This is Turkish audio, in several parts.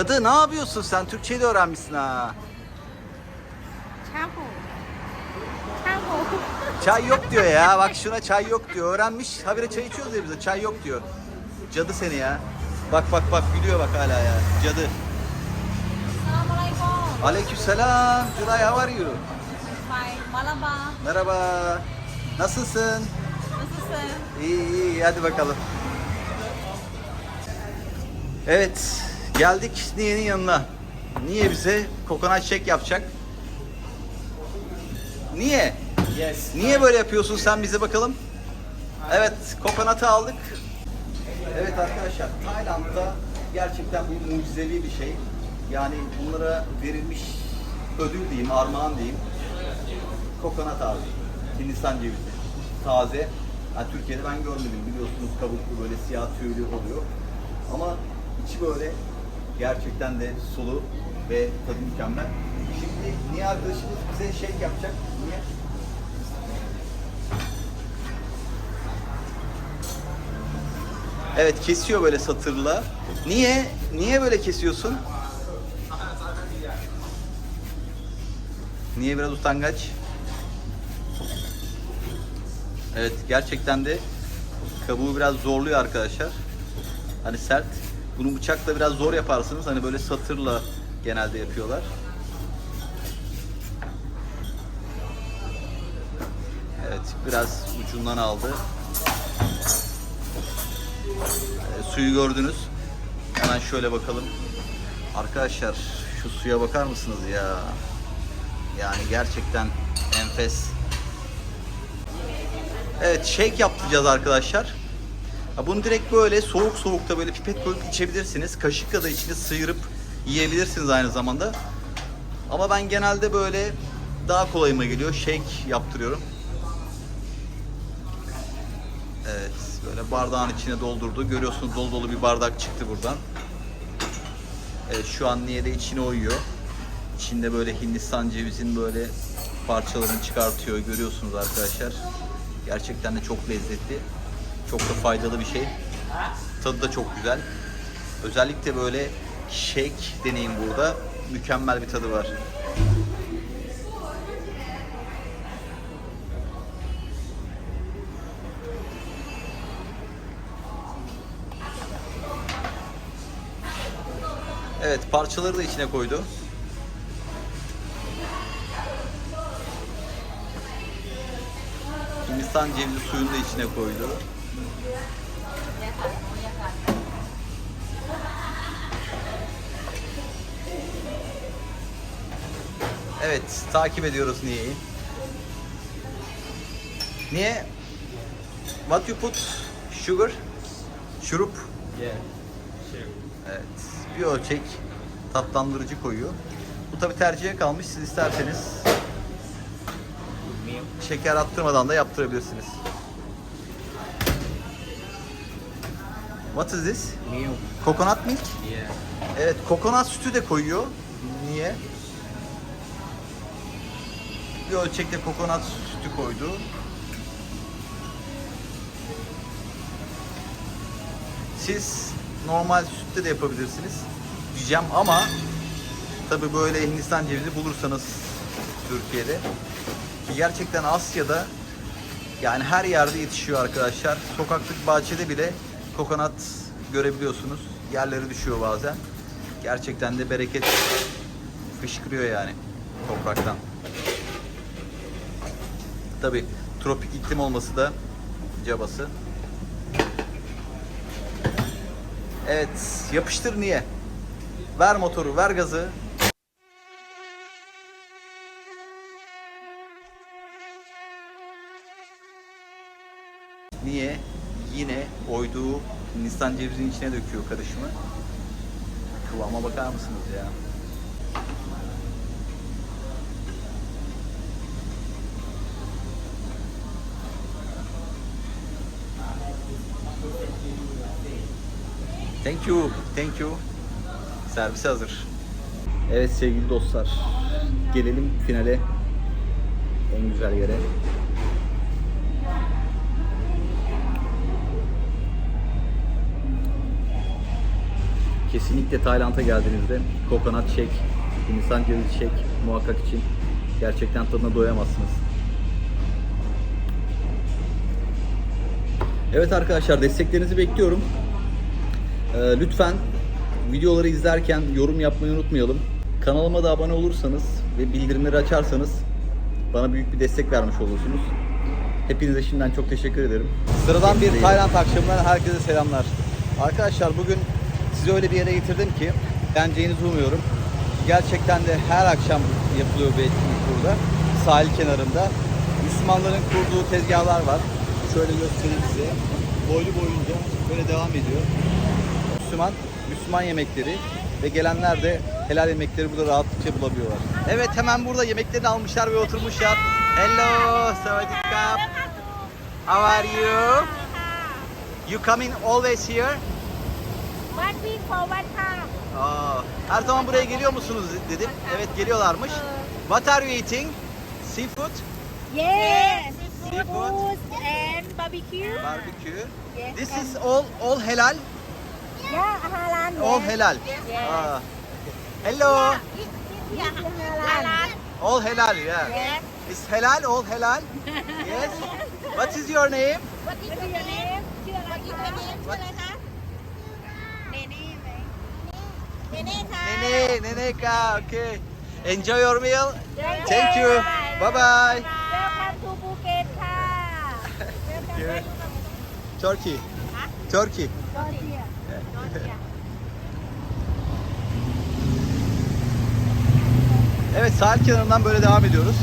Cadı ne yapıyorsun sen? Türkçeyi de öğrenmişsin ha. Çay yok diyor ya. Bak şuna çay yok diyor. Öğrenmiş. Habire çay içiyoruz ya bize. Çay yok diyor. Cadı seni ya. Bak bak bak gülüyor bak hala ya. Cadı. Assalamualaikum. Aleykümselam. Juray how are you? Malaba. Merhaba. Nasılsın? Nasılsın? İyi iyi hadi bakalım. Evet geldik Niye'nin yanına. Niye bize kokonat shake yapacak? Niye? Yes. Niye böyle yapıyorsun sen bize bakalım? Evet kokonatı aldık. Evet arkadaşlar Tayland'da gerçekten bu mucizevi bir şey. Yani bunlara verilmiş ödül diyeyim, armağan diyeyim. Kokonat abi. Hindistan cevizi. Taze. Yani Türkiye'de ben görmedim biliyorsunuz kabuklu böyle siyah tüylü oluyor. Ama içi böyle gerçekten de sulu ve tadı mükemmel. Şimdi Niye arkadaşımız bize shake yapacak? Niye? Evet kesiyor böyle satırla. Niye? Niye böyle kesiyorsun? Niye biraz utangaç? Evet gerçekten de kabuğu biraz zorluyor arkadaşlar. Hani sert. Bunu bıçakla biraz zor yaparsınız. Hani böyle satırla genelde yapıyorlar. Evet biraz ucundan aldı. E, suyu gördünüz. Hemen şöyle bakalım. Arkadaşlar şu suya bakar mısınız ya? Yani gerçekten enfes. Evet shake yapacağız arkadaşlar. Ha, bunu direkt böyle soğuk soğukta böyle pipet koyup içebilirsiniz. Kaşıkla da içine sıyırıp yiyebilirsiniz aynı zamanda. Ama ben genelde böyle daha kolayıma geliyor. Shake yaptırıyorum. Evet, böyle bardağın içine doldurdu. Görüyorsunuz dolu dolu bir bardak çıktı buradan. Evet, şu an niye de içine oyuyor. İçinde böyle Hindistan cevizin böyle parçalarını çıkartıyor. Görüyorsunuz arkadaşlar. Gerçekten de çok lezzetli. Çok da faydalı bir şey. Tadı da çok güzel. Özellikle böyle shake deneyim burada. Mükemmel bir tadı var. Evet parçaları da içine koydu. Hindistan cevizi suyunu da içine koydu. Evet takip ediyoruz Niye'yi. Niye? What you put? Sugar? Şurup? Yeah. Sure. Evet. Bir ölçek tatlandırıcı koyuyor. Bu tabi tercihe kalmış. Siz isterseniz şeker attırmadan da yaptırabilirsiniz. What is this? Milk. Coconut milk? Yeah. Evet, kokonat sütü de koyuyor. Niye? Bir ölçekte kokonat sütü koydu. Siz normal sütte de yapabilirsiniz diyeceğim ama tabi böyle Hindistan cevizi bulursanız Türkiye'de ki gerçekten Asya'da yani her yerde yetişiyor arkadaşlar. Sokaklık bahçede bile kokonat görebiliyorsunuz. Yerleri düşüyor bazen. Gerçekten de bereket fışkırıyor yani topraktan. Tabi tropik iklim olması da cabası. Evet, yapıştır niye? Ver motoru, ver gazı. Niye? Yine oyduğu Hindistan cevizinin içine döküyor karışımı. Kıvama bakar mısınız ya? Thank you, thank you. Servise hazır. Evet sevgili dostlar, gelelim finale. En güzel yere. Kesinlikle Tayland'a geldiğinizde kokonat shake, Hindistan cevizi shake muhakkak için gerçekten tadına doyamazsınız. Evet arkadaşlar desteklerinizi bekliyorum. Ee, lütfen videoları izlerken yorum yapmayı unutmayalım. Kanalıma da abone olursanız ve bildirimleri açarsanız bana büyük bir destek vermiş olursunuz. Hepinize şimdiden çok teşekkür ederim. Sıradan bir Tayland akşamından herkese selamlar. Arkadaşlar bugün sizi öyle bir yere getirdim ki beğeneceğinizi umuyorum. Gerçekten de her akşam yapılıyor bir etkinlik burada. Sahil kenarında. Müslümanların kurduğu tezgahlar var. Şöyle göstereyim size. Boylu boyunca böyle devam ediyor. Müslüman, Müslüman yemekleri ve gelenler de helal yemekleri burada rahatlıkça bulabiliyorlar. Evet hemen burada yemeklerini almışlar ve oturmuşlar. Hello, Sawadikap. How are you? You coming always here? One week for one time. Her zaman buraya geliyor musunuz dedim. Evet geliyorlarmış. What are you eating? Seafood? Yes. Seafood and barbecue. Barbecue. This is all all halal. Yeah, halal. All halal. Yes. Aa. Hello. Yeah, halal. All halal, yeah. Yes. It's halal, all halal. yes. What is your name? What is your name? What is your name? เนเน่ค่ะ Nene, Nene ka. Okay. Enjoy your meal. Thank you. Bye bye. Welcome to Phuket ค่ะ you. Turkey. Turkey. Georgia. Georgia. Evet sahil kenarından böyle devam ediyoruz.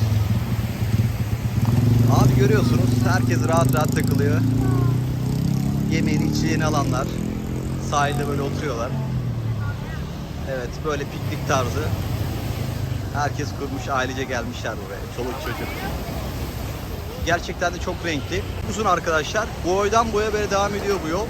Abi görüyorsunuz herkes rahat rahat takılıyor. Yemeğini içeceğini alanlar sahilde böyle oturuyorlar. Evet böyle piknik tarzı. Herkes kurmuş ailece gelmişler buraya. Çoluk çocuk. Gerçekten de çok renkli. Uzun arkadaşlar. Boydan boya böyle devam ediyor bu yol.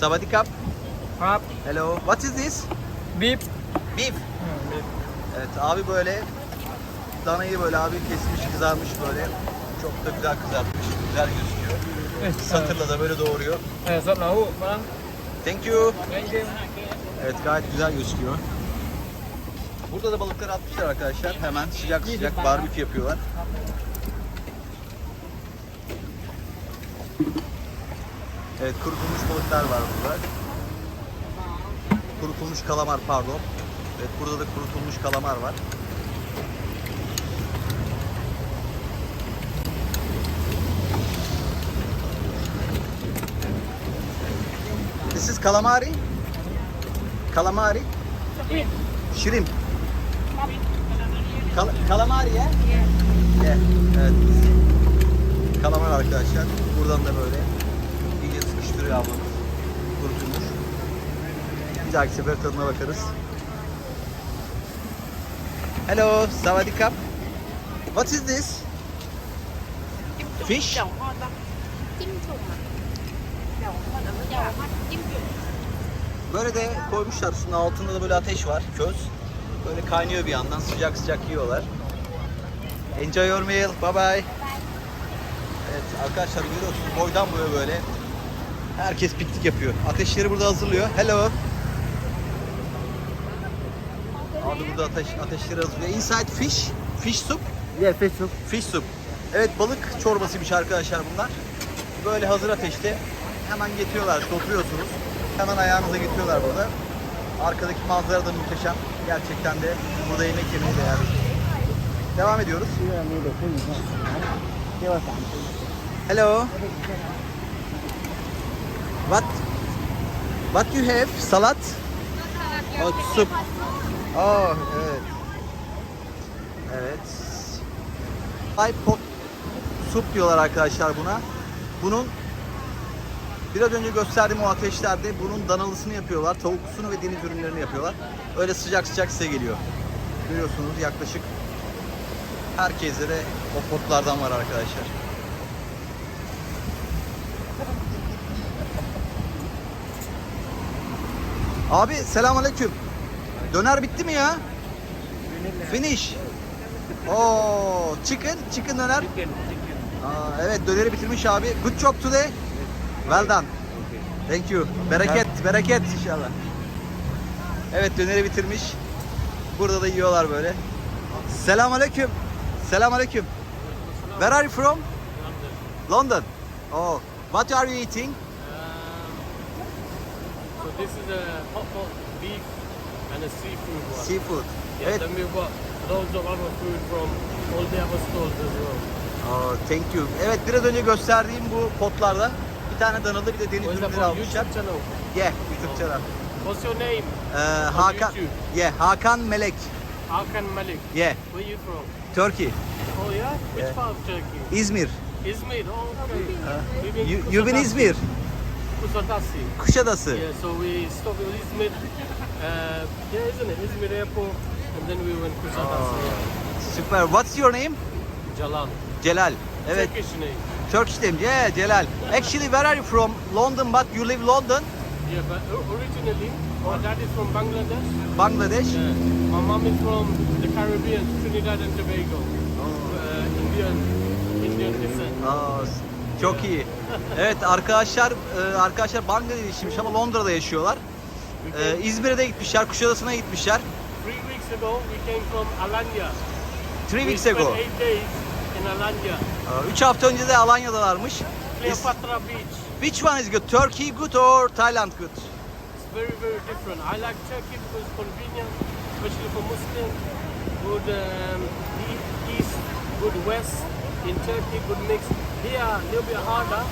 Savadikap. Hap. Hello. What is this? Beef. Beef. Evet abi böyle danayı böyle abi kesmiş kızarmış böyle. Çok da güzel kızartmış. Güzel gözüküyor. Evet, Satırla da böyle doğruyor. Evet, satlahu falan. Thank you. Evet gayet güzel gözüküyor. Burada da balıkları atmışlar arkadaşlar. Hemen sıcak sıcak barbekü yapıyorlar. Evet kurutulmuş balıklar var burada. Kurutulmuş kalamar pardon. Evet burada da kurutulmuş kalamar var. This is calamari. Calamari. Shrimp. Kal- calamari ya? Yeah. Evet. Kalamar arkadaşlar. Buradan da böyle iyice sıkıştırıyor ablamız. Bir dahaki sefer tadına bakarız. Hello, Savadikap. What is this? Fish? Böyle de koymuşlar üstünde altında da böyle ateş var, köz. Böyle kaynıyor bir yandan sıcak sıcak yiyorlar. Enjoy your meal, bye bye. Evet arkadaşlar görüyorsunuz boydan boya böyle herkes piknik yapıyor. Ateşleri burada hazırlıyor. Hello. burada ateş, ateşleri hazırlıyor. Inside fish, fish soup. Yeah, fish soup. Fish soup. Evet balık çorbasıymış arkadaşlar bunlar. Böyle hazır ateşte hemen getiriyorlar, oturuyorsunuz. Hemen ayağınıza getiriyorlar burada. Arkadaki manzara da muhteşem. Gerçekten de burada yemek yemeyi değer. Devam ediyoruz. Hello. What? What you have? Salat? Or oh, soup? Oh, evet. Evet. Ay pot soup diyorlar arkadaşlar buna. Bunun biraz önce gösterdiğim o ateşlerde bunun danalısını yapıyorlar. Tavuklusunu ve deniz ürünlerini yapıyorlar. Öyle sıcak sıcak size geliyor. Görüyorsunuz yaklaşık herkeste de o potlardan var arkadaşlar. Abi selamünaleyküm. Döner bitti mi ya? Finish. Oo, chicken, chicken döner. Chicken, chicken. Aa, evet döneri bitirmiş abi. Good job today. Well done. Thank you. Bereket, bereket inşallah. Evet döneri bitirmiş. Burada da yiyorlar böyle. Selamünaleyküm. Selamünaleyküm. Where are you from? London. Oh, what are you eating? Um, so this is a hot pot beef and a seafood one. Seafood. yeah, Evet. Then we've got loads of other food from all the other stores as well. Oh, thank you. Evet biraz önce gösterdiğim bu potlarda bir tane danalı bir de deniz ürünleri almışlar. YouTube channel? Yeah, YouTube channel. What's your name? Ee, Hakan, YouTube. yeah, Hakan Melek. Hakan Malik. Yeah, Where are you from? Turkey, Oh yeah? Which Yeah. part of Turkey? İzmir. Izmir. Oh okay. We've been You, you've been. İzmir, Kusadasi. Kuşadası. Yeah, so we stopped at Izmir. Uh, yeah, isn't it? Izmir airport. And then we went Kusadasi. Oh. Süper. What's your name? Jalan. Celal. Evet, Turkish name. Turkish name. Yeah, Celal. Actually, where are you from? London, but you live London, Yeah, but originally, my dad is from Bangladesh. Bangladesh. Yeah. My mom is from the Caribbean, Trinidad and Tobago. Uh, Indian, Indian descent. Aa, çok iyi. Evet arkadaşlar, e, arkadaşlar Bangladeş'miş ama Londra'da yaşıyorlar. We Ee, İzmir'e de gitmişler, Kuşadası'na gitmişler. three weeks ago, we came from Alanya. Three we weeks spent ago. eight days in Alanya, Aa, Üç hafta önce de Alanya'dalarmış. Is- Cleopatra Beach. Which one is good? Turkey good or Thailand good? It's very, very different. I like Turkey because it's convenient, especially for Muslims. Good um, e- east, good west. In Turkey, good mix. Here, a little bit harder,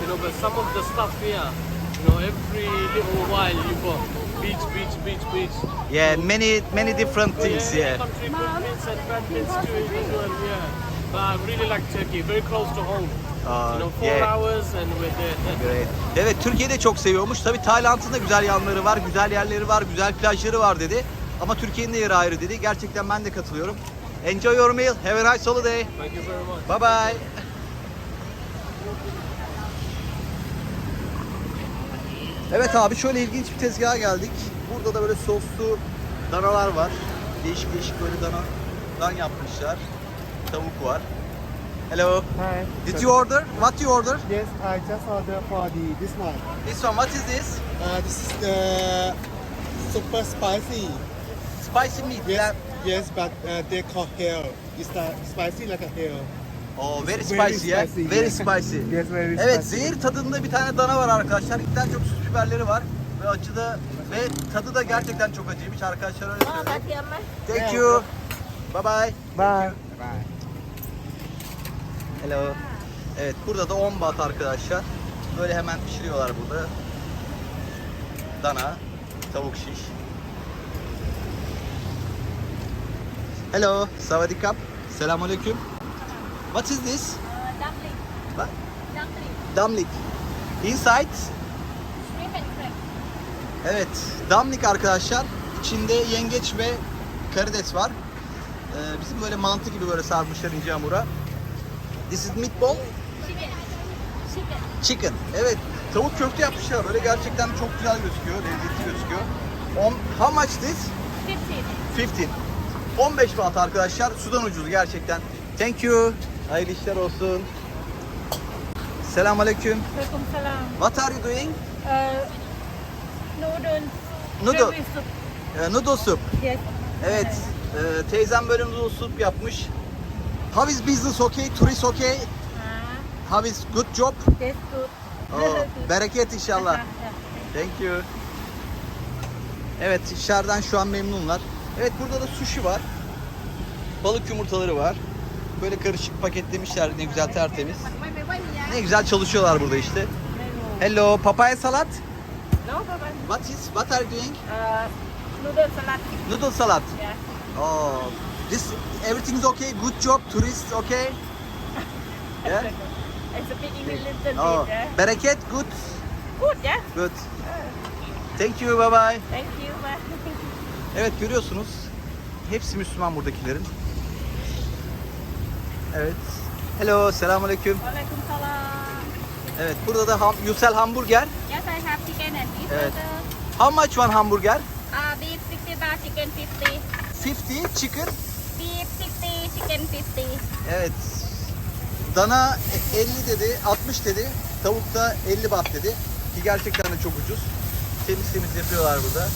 you know, but some of the stuff here, you know, every little while you got beach, beach, beach, beach. Yeah, many many different Yeah, things. every Yeah. country good bits and bad bits to it as well, yeah. But I really like Turkey, very close to home. Aa, you know, four yeah. hours and we're there. Great. Evet Türkiye'de çok seviyormuş. Tabii Tayland'ın da güzel yanları var, güzel yerleri var, güzel plajları var dedi. Ama Türkiye'nin de yeri ayrı dedi. Gerçekten ben de katılıyorum. Enjoy your meal. Have a nice holiday. Thank you very much. Bye bye. Evet abi şöyle ilginç bir tezgaha geldik. Burada da böyle soslu danalar var. Değişik değişik böyle dana dan yapmışlar. Tavuk var. Hello. Hi. Did you order? What you order? Yes, I just ordered for the this one. This one. What is this? Uh, this is the super spicy. Spicy meat. Yes, yes, but uh, they call hell. It's uh, spicy like a hell. Oh, very Very spicy, yeah. spicy, Very spicy. Yes, very Evet, spicy. zehir tadında bir tane dana var arkadaşlar. İçten çok süs biberleri var ve acıda ve tadı da gerçekten çok acıymış arkadaşlar öyle söylüyor. ấy. Thank you. Bye bye. Bye. Bye. Hello. Evet, burada da 10 baht arkadaşlar. Böyle hemen pişiriyorlar burada. Dana, tavuk şiş. Hello, savadikap. Selamünaleyküm. What is this? Ờ, dumpling. What? Dumpling. Dumpling. Inside Shrimp and crab. Evet, damlik arkadaşlar. İçinde yengeç ve karides var. Ee, bizim böyle mantı gibi böyle sarmışlar ince hamura. This is meatball, Chicken. Chicken. chicken. Evet, tavuk köfte yapmışlar. Böyle gerçekten çok güzel gözüküyor, lezzetli gözüküyor. On, how much this? 15. 15. 15 baht arkadaşlar. Sudan ucuz gerçekten. Thank you. Hayırlı işler olsun. Selamünaleyküm. Waalaikumsalam. What are you doing? Uh, noodles. Noodle. Ee, noodle soup. Yes. Evet, e, teyzem böyle noodle soup yapmış. How is business okay? Tourist okay? Ah, How is good job? that's good. Oh, bereket inşallah. Thank you. Evet, işlerden şu an memnunlar. Evet, burada da sushi var. Balık yumurtaları var. Böyle karışık paketlemişler ne güzel tertemiz. Ne güzel çalışıyorlar burada işte. Hello, papaya salat. No, bye. What is, what are you doing? Uh, noodle salad. Noodle salat. Yeah. Oh, this, everything is okay? Good job, tourists okay? Yeah? I speak English little Oh, bit. Yeah. bereket, good. Good, yeah. Good. Thank you, bye bye. Thank you. Bye. Evet görüyorsunuz. Hepsi Müslüman buradakilerin. Evet. Hello, selamünaleyküm. Waalaikumsalam. Evet, burada da ham, Yusel hamburger. Yes, I have chicken and beef Evet. burger. How much one hamburger? Uh, beef 60 baht, chicken 50. 50 chicken. Beef 60, chicken 50. Evet. Dana 50 dedi, 60 dedi. Tavuk da 50 baht dedi. Ki gerçekten de çok ucuz. Temiz temiz yapıyorlar burada.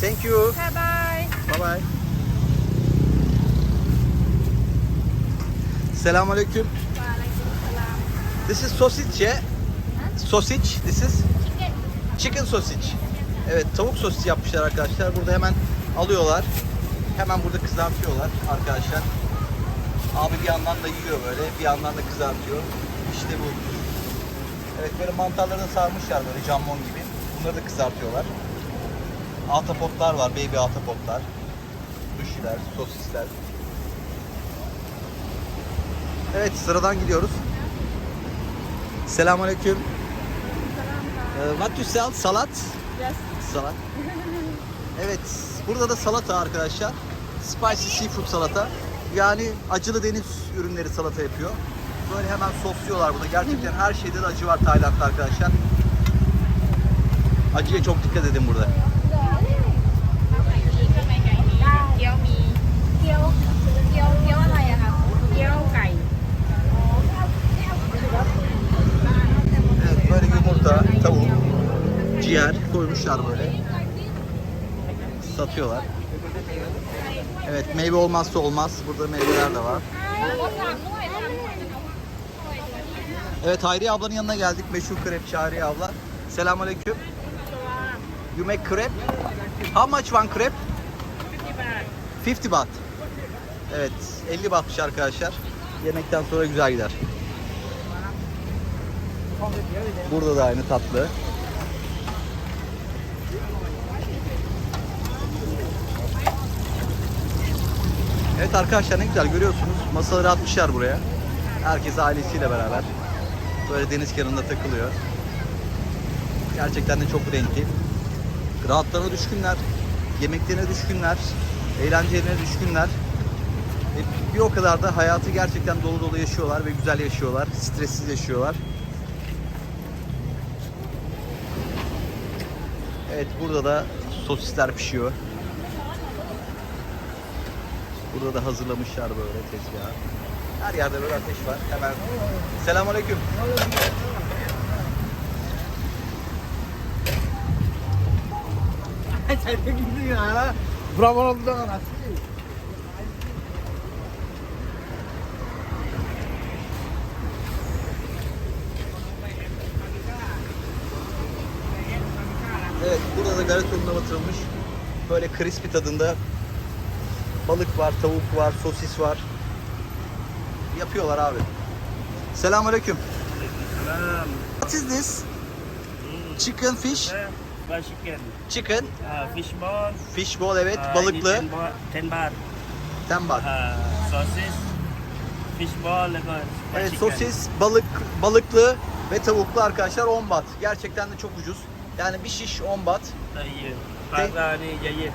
Thank you. Bye bye. Bye bye. Selamünaleyküm. Waalaikumsalam. This is sausage, yeah? Sausage, this is Chicken. chicken sausage. Evet, tavuk sosis yapmışlar arkadaşlar. Burada hemen alıyorlar. Hemen burada kızartıyorlar arkadaşlar. Abi bir yandan da yiyor böyle, bir yandan da kızartıyor. İşte bu. Evet, böyle mantarları da sarmışlar böyle jambon gibi. Bunları da kızartıyorlar. Ahtapotlar var, baby ahtapotlar. Sushi'ler, sosisler. Evet, sıradan gidiyoruz. Selamünaleyküm. Ee, what you sell? Salat? Yes. Salat. Evet, burada da salata arkadaşlar. Spicy seafood salata. Yani acılı deniz ürünleri salata yapıyor. Böyle hemen sosluyorlar burada. Gerçekten her şeyde de acı var Tayland'da arkadaşlar. Acıya çok dikkat edin burada. เกี๊ยวมีเกี๊ยวเกี๊ยวเกี๊ยวอะไรอะคะเกี๊ยวไก่ yumurta, tavuk, ciğer koymuşlar böyle. Satıyorlar. Evet, meyve olmazsa olmaz. Burada meyveler de var. Evet, Hayriye ablanın yanına geldik. Meşhur krepçi Hayriye abla. Selamünaleyküm. You make crepe? How much one crepe? 50 baht. Evet, 50 bahtmış arkadaşlar. Yemekten sonra güzel gider. Burada da aynı tatlı. Evet arkadaşlar ne güzel görüyorsunuz. Masaları atmışlar buraya. Herkes ailesiyle beraber. Böyle deniz kenarında takılıyor. Gerçekten de çok renkli. Rahatlarına düşkünler. Yemeklerine düşkünler. Eğlencelerine düşkünler. Ve bir o kadar da hayatı gerçekten dolu dolu yaşıyorlar ve güzel yaşıyorlar. Stressiz yaşıyorlar. Evet burada da sosisler pişiyor. Burada da hazırlamışlar böyle tezgahı. Her yerde böyle ateş var. Hemen. Selamünaleyküm. Evet burada da garatonuna batırılmış. Böyle crispy tadında balık var, tavuk var, sosis var. Yapıyorlar abi. Selamünaleyküm. What is this? Chicken fish? Fried chicken, Chicken, uh, fish ball, fish ball evet, uh, balıklı. 10 baht, 10 baht, 10 baht. uh, sausage, fish ball,แล้วก็ fried Evet chicken. sosis, balık, balıklı ve tavuklu arkadaşlar 10 baht. Gerçekten de çok ucuz. Yani bir şiş 10 bat. Dayı. Baklani yayı.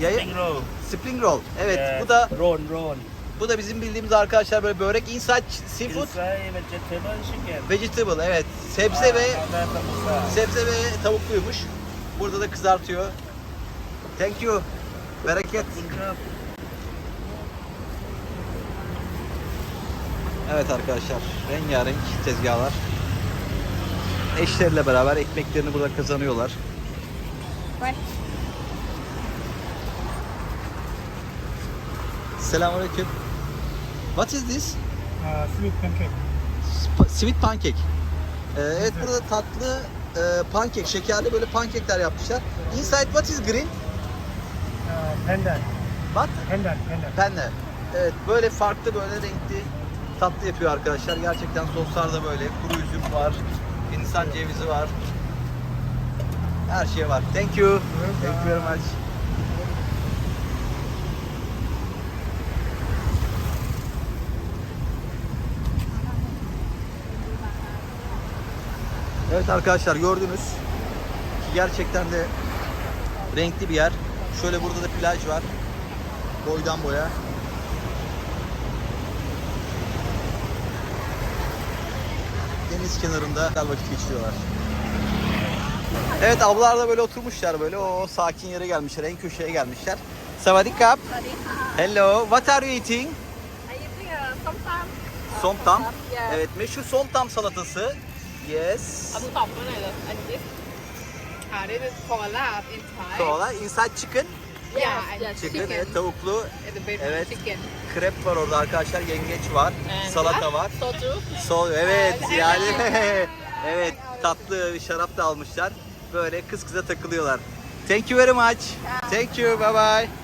Yayı. Spring roll. Spring roll. Evet yeah. bu da. Roll roll. Bu da bizim bildiğimiz arkadaşlar böyle börek inside seafood. Inside vegetable chicken. Vegetable evet. Sebze Aa, ve sebze ve tavukluymuş. Burada da kızartıyor. Thank you. Bereket. Evet arkadaşlar rengarenk tezgahlar. Eşleriyle beraber ekmeklerini burada kazanıyorlar. ไป Selamünaleyküm. What is this? uh, sweet pancake Sp- Sweet pancake. Ee, evet burada tatlı e, pankek, şekerli böyle pankekler yapmışlar. Inside what is green? uh, pandan What? pandan pandan Penne. Evet böyle farklı böyle renkli tatlı yapıyor arkadaşlar. Gerçekten soslar da böyle. Kuru üzüm var. Hindistan cevizi var. Her şey var. Thank you. Thank you very much. Evet arkadaşlar gördünüz. Ki Gerçekten de renkli bir yer. Şöyle burada da plaj var. Boydan boya. deniz kenarında güzel vakit geçiriyorlar. Evet ablalar da böyle oturmuşlar böyle o sakin yere gelmişler en köşeye gelmişler. Savadikap. Hello. What are you eating? I eating uh, somtam. Somtam. Evet meşhur somtam salatası. Yes. Adı tam bu neydi? This is koala inside. Koala inside chicken yeah and Chicken. chicken Evet, tavuklu. and the baby Evet. chicken Krep var orada arkadaşlar. Yengeç var. And Salata var. soju Sol evet Evet. yani evet tatlı şarap da almışlar. Böyle kız kıza takılıyorlar. Thank you very much. Thank you. Bye bye.